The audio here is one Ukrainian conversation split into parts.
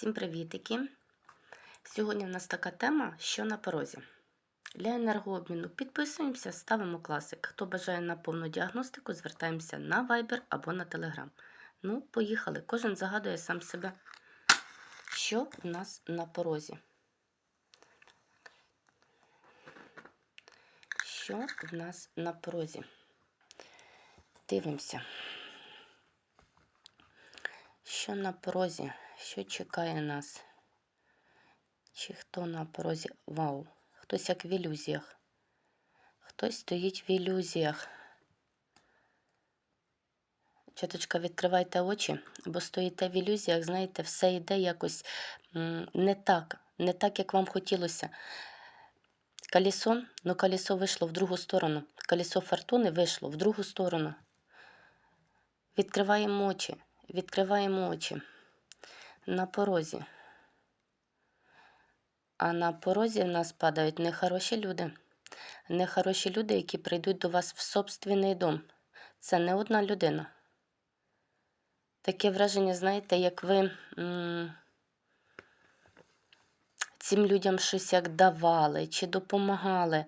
Всім привітики! Сьогодні в нас така тема, що на порозі. Для енергообміну підписуємося, ставимо класик. Хто бажає на повну діагностику, звертаємося на Viber або на Telegram. Ну, поїхали. Кожен загадує сам себе, що в нас на порозі. Що в нас на порозі? Дивимося. Що на порозі? Що чекає нас? Чи хто на порозі? Вау! Хтось як в ілюзіях. Хтось стоїть в ілюзіях. Чоточка, відкривайте очі, бо стоїте в ілюзіях, знаєте, все йде якось не так, не так, як вам хотілося. Колесо, ну колесо вийшло в другу сторону. Колесо фортуни вийшло в другу сторону. Відкриваємо очі, відкриваємо очі на порозі. А на порозі в нас падають нехороші люди. Нехороші люди, які прийдуть до вас в собственний дом. Це не одна людина. Таке враження, знаєте, як ви м- цим людям щось як давали чи допомагали.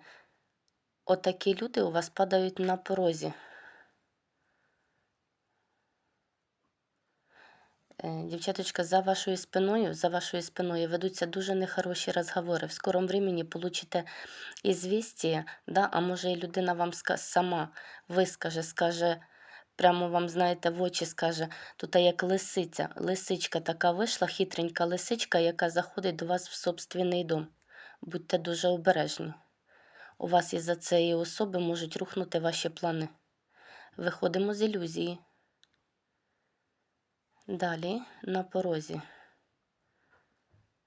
Отакі люди у вас падають на порозі. Дівчаточка, за вашою спиною, за вашою спиною ведуться дуже нехороші розговори. В скором времени получите ізвістія, да, а може і людина вам сама вискаже, скаже, прямо вам, знаєте, в очі скаже, тут як лисиця, лисичка така вийшла, хитренька лисичка, яка заходить до вас в собственний дом. Будьте дуже обережні. У вас із-за цієї особи можуть рухнути ваші плани. Виходимо з ілюзії. Далі на порозі.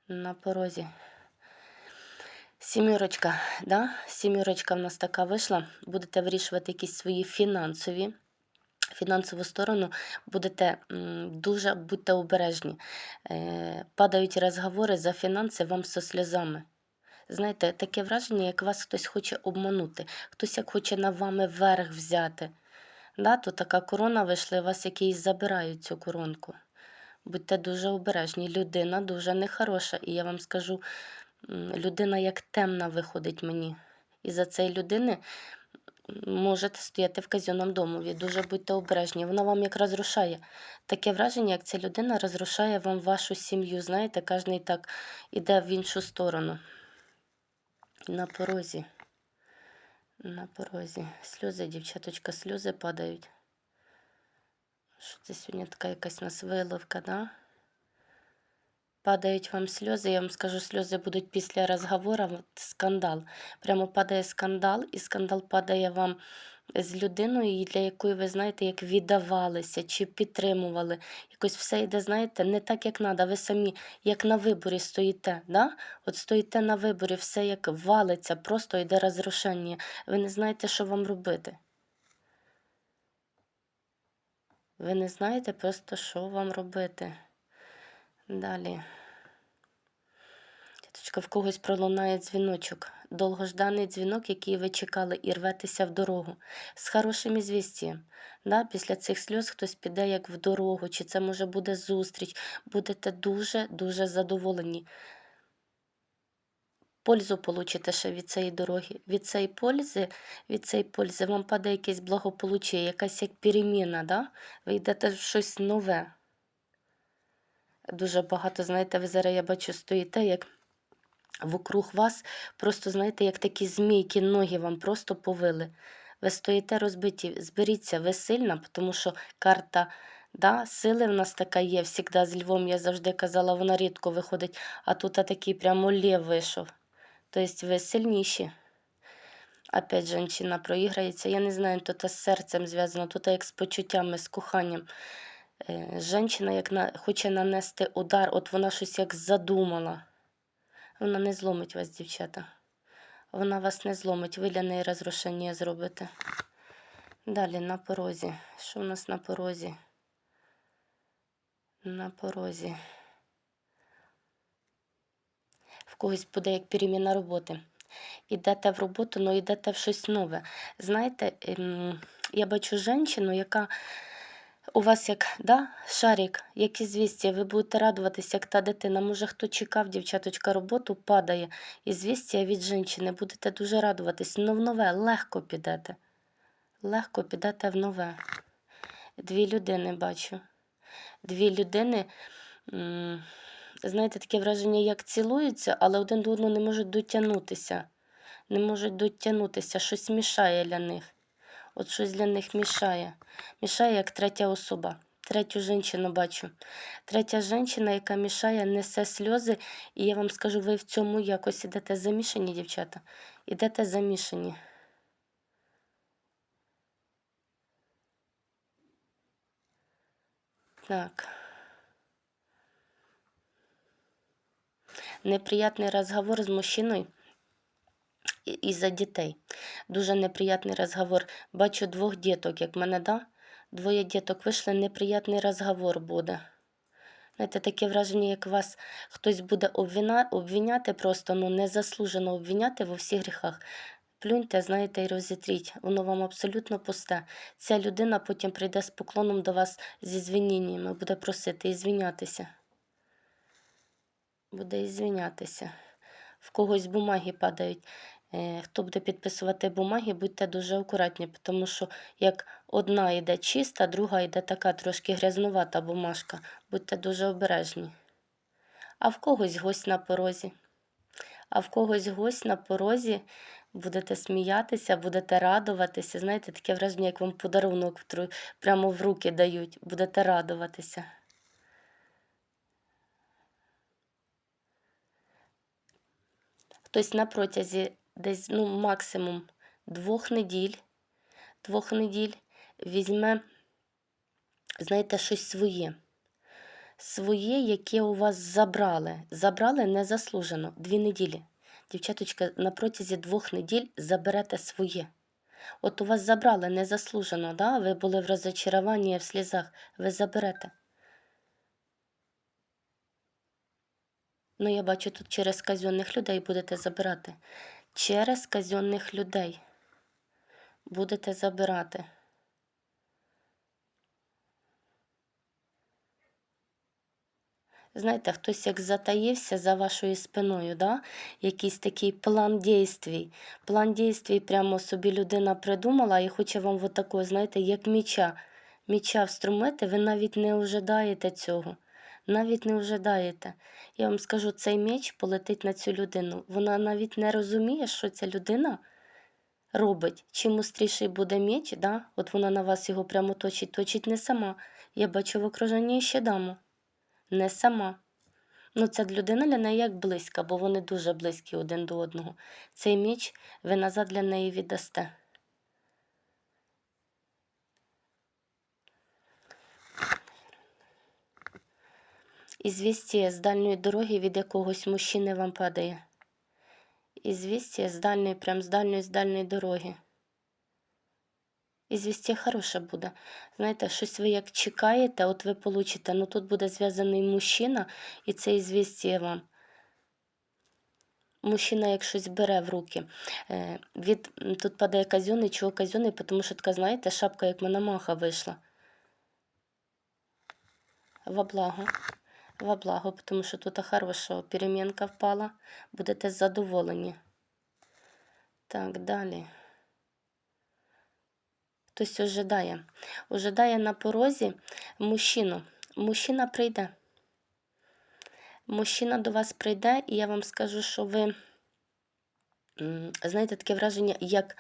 На порозі. Сімірочка, да? Сімірочка в нас така вийшла. Будете вирішувати якісь свої фінансові. Фінансову сторону будете дуже будьте обережні. Е, падають розговори за фінанси вам зі сльозами. Знаєте, таке враження, як вас хтось хоче обманути, хтось як хоче на вами верх взяти. То така корона вийшла, вас якісь забирають цю коронку. Будьте дуже обережні. Людина дуже нехороша. І я вам скажу, людина як темна виходить мені. І за цієї людини можете стояти в казенному домові. Дуже будьте обережні. Вона вам як розрушає. Таке враження, як ця людина розрушає вам вашу сім'ю. Знаєте, кожен так іде в іншу сторону. На порозі. На порозі. Сльози, дівчаточка, сльози падають. Що це сьогодні така якась у нас виловка, да? Падають вам сльози, я вам скажу, сльози будуть після розговору, скандал. Прямо падає скандал, і скандал падає вам з людиною, для якої ви знаєте, як віддавалися чи підтримували. Якось все йде, знаєте, не так, як треба. Ви самі як на виборі стоїте. Да? От стоїте на виборі, все як валиться, просто йде розрушення. Ви не знаєте, що вам робити. Ви не знаєте просто, що вам робити. Далі. Тіточка, в когось пролунає дзвіночок. Довгожданий дзвінок, який ви чекали, і рветеся в дорогу. З хорошим ізвістієм. Да? Після цих сльоз хтось піде як в дорогу, чи це може буде зустріч. Будете дуже-дуже задоволені. Пользу получите ще від цієї дороги. Від цієї пользи, від цієї пользи вам падає якесь благополуччя, якась як переміна, да? ви йдете в щось нове. Дуже багато, знаєте, ви зараз я бачу, стоїте, як вокруг вас, просто, знаєте, як такі змійки, ноги вам просто повили. Ви стоїте розбиті, зберіться, ви сильна, тому що карта да, сили в нас така є. Всігда з Львом, я завжди казала, вона рідко виходить, а тут такий прямо лев вийшов. Тобто ви сильніші. Опять жінка проіграється. Я не знаю, тут з серцем зв'язано, тут як з почуттями, з коханням. Е, Женщина як на, хоче нанести удар, от вона щось як задумала. Вона не зломить вас, дівчата. Вона вас не зломить, ви для неї розрушення зробите. Далі на порозі. Що в нас на порозі? На порозі. В когось буде як переміна роботи. Ідете в роботу, але йдете в щось нове. Знаєте, ем, я бачу жінку, яка У вас як, да, шарик, як ізвістя, ви будете радуватися, як та дитина. Може, хто чекав, дівчаточка, роботу, падає. Ізвістя від жінки, будете дуже радуватись. Ну, в нове легко підете. Легко підете в нове. Дві людини бачу. Дві людини, знаєте, таке враження, як цілуються, але один до одного не можуть дотягнутися. Не можуть дотягнутися, щось мішає для них. От щось для них мішає. Мішає як третя особа. Третю жінку бачу. Третя жінка, яка мішає, несе сльози, і я вам скажу, ви в цьому якось ідете замішані, дівчата. Ідете замішані. Так. Неприятний розговор з мужчиною із-за дітей. Дуже неприятний розговор. Бачу двох діток, як мене, да? Двоє діток вийшли, неприятний розговор буде. Знаєте, таке враження, як вас хтось буде обвіна... обвіняти, просто ну, незаслужено обвіняти во всіх гріхах. Плюньте, знаєте, і розітріть. Воно вам абсолютно пусте. Ця людина потім прийде з поклоном до вас зі звініннями, буде просити і звінятися. Буде і звінятися. В когось бумаги падають. Е, Хто буде підписувати бумаги, будьте дуже акуратні, тому що як одна йде чиста, друга йде така трошки грязнувата бумажка. Будьте дуже обережні. А в когось гость на порозі. А в когось гость на порозі, будете сміятися, будете радуватися. Знаєте, таке враження, як вам подарунок прямо в руки дають, будете радуватися. Хтось на протязі десь ну, максимум двох неділь, двох неділь візьме, знаєте, щось своє. Своє, яке у вас забрали. Забрали незаслужено. Дві неділі. Дівчаточка, на протязі двох неділь заберете своє. От у вас забрали незаслужено, да? ви були в розочаруванні, в слізах, ви заберете. Ну, я бачу, тут через казенних людей будете забирати. Через казенних людей будете забирати. Знаєте, хтось як затаївся за вашою спиною, да? якийсь такий план дійствій. План дійствій прямо собі людина придумала і хоче вам от такого, знаєте, як міча. Міча вструмити, ви навіть не ожидаєте цього. Навіть не ожидаєте. Я вам скажу, цей меч полетить на цю людину. Вона навіть не розуміє, що ця людина робить. Чим остріший буде меч, да? от вона на вас його прямо точить, точить не сама. Я бачу в окруженні ще даму. Не сама. Ну, ця людина для неї як близька, бо вони дуже близькі один до одного. Цей меч ви назад для неї віддасте. Ізвістія з дальньої дороги від якогось мужчини вам падає. Ізвістія з дальньої, прям з дальньої, з дальньої дороги. Ізвістія хороше буде. Знаєте, щось ви як чекаєте, от ви получите, ну тут буде зв'язаний мужчина, і це ізвістія вам. Мужчина як щось бере в руки. Е, від, тут падає казьоний, чого казьоний, тому що така, знаєте, шапка як мономаха вийшла. Во благо. Во благо, тому що тут хороша перемінка впала. Будете задоволені. Так, далі. Хтось ожидає. Ожидає на порозі мужчину. Мужчина прийде. Мужчина до вас прийде, і я вам скажу, що ви, знаєте, таке враження, як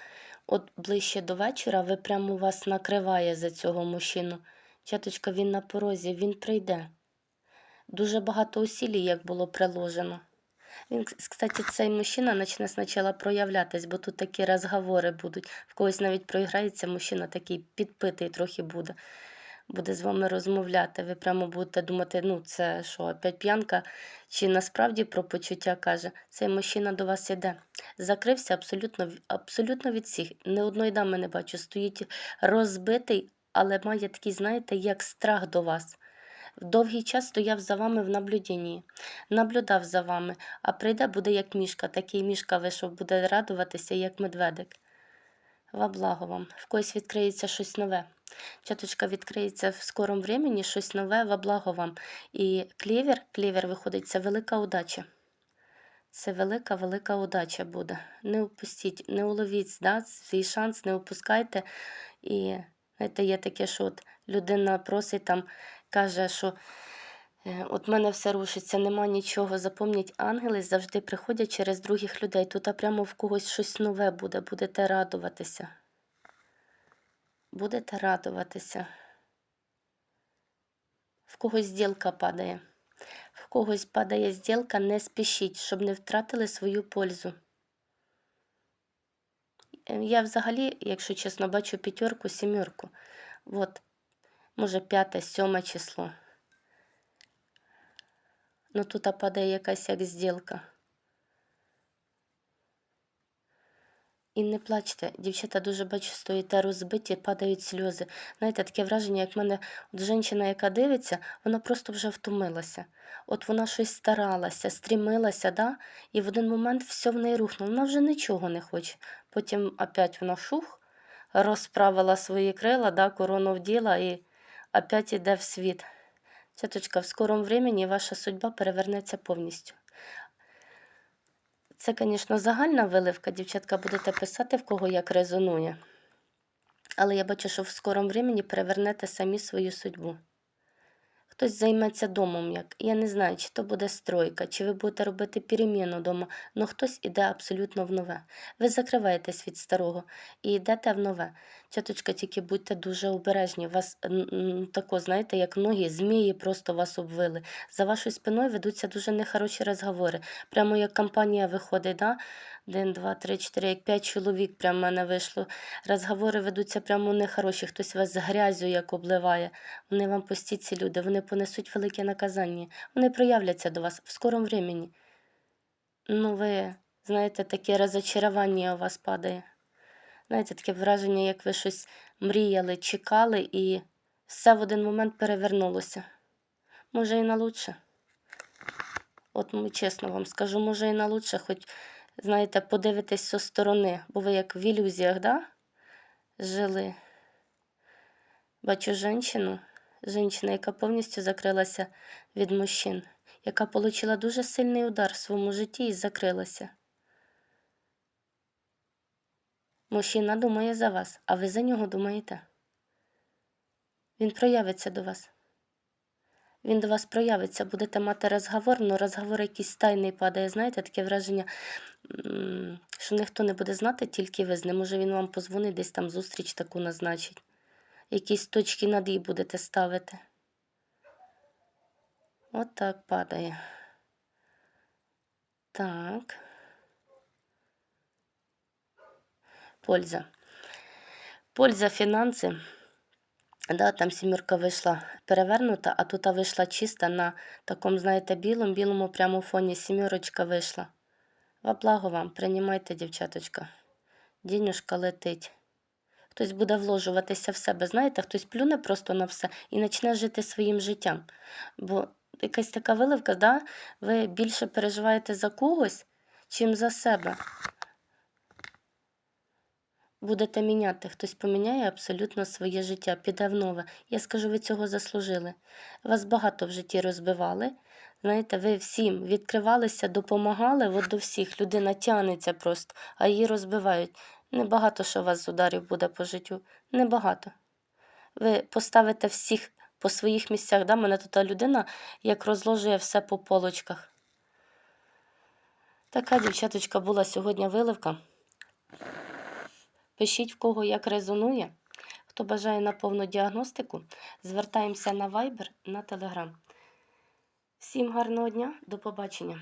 от ближче до вечора ви прямо вас накриває за цього мужчину. Чаточка, він на порозі, він прийде. Дуже багато усілій, як було приложено. Він, кстати, цей мужчина почне спочатку проявлятись, бо тут такі розговори будуть. В когось навіть проіграється мужчина, такий підпитий трохи буде. Буде з вами розмовляти. Ви прямо будете думати, ну це що, опять п'янка? Чи насправді про почуття каже? Цей мужчина до вас іде. Закрився абсолютно, абсолютно від всіх. Не одної дами не бачу. Стоїть розбитий, але має такий, знаєте, як страх до вас. Довгий час стояв за вами в наблюдінні, наблюдав за вами, а прийде буде як мішка, такий мішка вийшов, буде радуватися, як медведик. Во благо вам, в когось відкриється щось нове. Чаточка відкриється в скорому времені, щось нове во благо вам. І клевер, клевер виходить, це велика удача. Це велика, велика удача буде. Не упустіть, не уловіть да, свій шанс, не упускайте. І знаєте, є таке, що от людина просить там, каже, що е, от мене все рушиться, нема нічого. Запомніть, ангели завжди приходять через других людей. Тут прямо в когось щось нове буде, будете радуватися. Будете радуватися. В когось зділка падає. В когось падає зділка, не спішіть, щоб не втратили свою пользу. Е, Я взагалі, якщо чесно, бачу п'ятерку, сімерку. От, може, п'яте, сьоме число. Ну тут падає якась як зділка. І не плачте, дівчата дуже бачу, стоїте розбиті, падають сльози. Знаєте, таке враження, як в мене от жінка, яка дивиться, вона просто вже втомилася. От вона щось старалася, стрімилася, да? і в один момент все в неї рухнуло. Вона вже нічого не хоче. Потім опять вона шух, розправила свої крила, да, корону вділа і опять іде в світ. Теточка, в скорому времені ваша судьба перевернеться повністю. Це, звісно, загальна виливка, дівчатка, будете писати, в кого як резонує. Але я бачу, що в скорому времені перевернете самі свою судьбу. Хтось займеться домом, як. Я не знаю, чи то буде стройка, чи ви будете робити переміну вдома, але хтось іде абсолютно в нове. Ви закриваєтесь від старого і йдете в нове. Тяточка, тільки будьте дуже обережні. Вас тако, знаєте, як ноги, змії просто вас обвили. За вашою спиною ведуться дуже нехороші розговори. Прямо як компанія виходить, да? Один, два, три, чотири, як п'ять чоловік прямо в мене вийшло. Розговори ведуться прямо нехороші, хтось вас з грязю як обливає. Вони вам постіть ці люди, вони понесуть велике наказання. Вони проявляться до вас в скорому времені. Ну, ви, знаєте, таке розочарування у вас падає. Знаєте, таке враження, як ви щось мріяли, чекали, і все в один момент перевернулося. Може, і на лучше. От чесно вам скажу, може, і на лучше, хоч, знаєте, подивитесь зі сторони, бо ви як в ілюзіях, да? Жили. Бачу жінку, жінка, яка повністю закрилася від мужчин, яка отримала дуже сильний удар в своєму житті і закрилася. Мужчина думає за вас, а ви за нього думаєте. Він проявиться до вас. Він до вас проявиться, будете мати розговор, але розговор якийсь тайний падає. Знаєте, таке враження, що ніхто не буде знати, тільки ви з ним. Може він вам позвонить, десь там зустріч таку назначить. Якісь точки над «і» будете ставити. От так падає. Так. Польза. Польза фінанси. Да, там сімірка вийшла перевернута, а тут вийшла чиста на такому, знаєте, білому, білому прямо фоні сімірочка вийшла. Во благо вам, приймайте, дівчаточка. Дінюшка летить. Хтось буде вложуватися в себе, знаєте, хтось плюне просто на все і почне жити своїм життям. Бо якась така виливка, да? ви більше переживаєте за когось, чим за себе. Будете міняти, хтось поміняє абсолютно своє життя, піде в нове. Я скажу, ви цього заслужили. Вас багато в житті розбивали. Знаєте, ви всім відкривалися, допомагали, от до всіх. Людина тягнеться просто, а її розбивають. Небагато що у вас з ударів буде по життю. Небагато. Ви поставите всіх по своїх місцях. Да? Мене тут людина як розложує все по полочках. Така дівчаточка була сьогодні виливка. Пишіть, в кого як резонує. Хто бажає на повну діагностику, звертаємося на Viber, на Telegram. Всім гарного дня, до побачення.